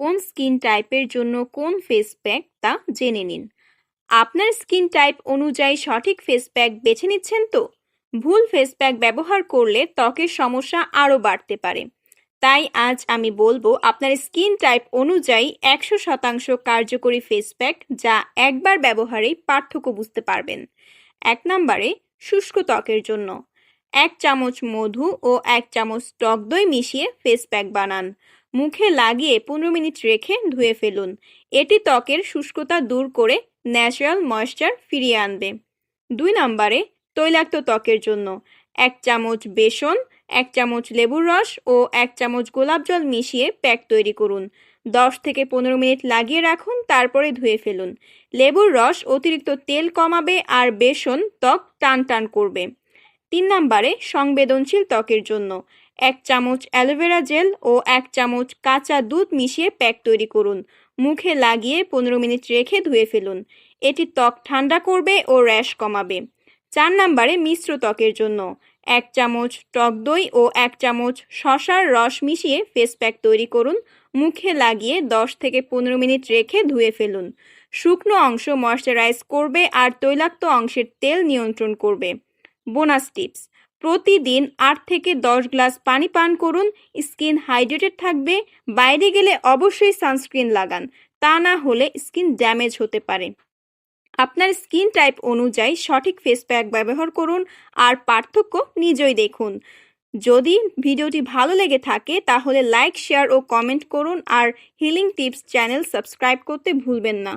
কোন স্কিন টাইপের জন্য কোন ফেস প্যাক তা জেনে নিন। আপনার স্কিন টাইপ অনুযায়ী সঠিক ফেস প্যাক বেছে নিচ্ছেন তো? ভুল ফেস প্যাক ব্যবহার করলে ত্বকের সমস্যা আরও বাড়তে পারে। তাই আজ আমি বলব আপনার স্কিন টাইপ অনুযায়ী একশো শতাংশ কার্যকরী ফেস প্যাক যা একবার ব্যবহারেই পার্থক্য বুঝতে পারবেন। এক নম্বরে, শুষ্ক ত্বকের জন্য। এক চামচ মধু ও এক চামচ টক দই মিশিয়ে ফেস প্যাক বানান। মুখে লাগিয়ে পনেরো মিনিট রেখে ধুয়ে ফেলুন। এটি ত্বকের শুষ্কতা দূর করে ন্যাচারাল ময়েশ্চার ফিরিয়ে আনবে। দুই নম্বরে, তৈলাক্ত ত্বকের জন্য। এক চামচ বেসন, এক চামচ লেবুর রস ও এক চামচ গোলাপ জল মিশিয়ে প্যাক তৈরি করুন। দশ থেকে পনেরো মিনিট লাগিয়ে রাখুন, তারপরে ধুয়ে ফেলুন। লেবুর রস অতিরিক্ত তেল কমাবে আর বেসন ত্বক টান টান করবে। তিন নম্বরে সংবেদনশীল ত্বকের জন্য। এক চামচ অ্যালোভেরা জেল ও এক চামচ কাঁচা দুধ মিশিয়ে প্যাক তৈরি করুন। মুখে লাগিয়ে পনেরো মিনিট রেখে ধুয়ে ফেলুন। এটি ত্বক ঠান্ডা করবে ও র্যাশ কমাবে। চার নম্বরে মিশ্র ত্বকের জন্য। এক চামচ টক দই ও এক চামচ শশার রস মিশিয়ে ফেস প্যাক তৈরি করুন। মুখে লাগিয়ে দশ থেকে পনেরো মিনিট রেখে ধুয়ে ফেলুন। শুকনো অংশ ময়শ্চারাইজ করবে আর তৈলাক্ত অংশের তেল নিয়ন্ত্রণ করবে। Bonus tips. প্রতিদিন আট থেকে দশ গ্লাস পানি পান করুন। স্কিন হাইড্রেটেড থাকবে। বাইরে গেলে অবশ্যই সানস্ক্রিন লাগান। তা না হলে স্কিন ড্যামেজ হতে পারে। আপনার স্কিন টাইপ অনুযায়ী সঠিক ফেস প্যাক ব্যবহার করুন আর পার্থক্য নিজেই দেখুন। যদি ভিডিওটি ভালো লেগে থাকে তাহলে লাইক, শেয়ার ও কমেন্ট করুন আর হিলিং টিপস চ্যানেল সাবস্ক্রাইব করতে ভুলবেন না।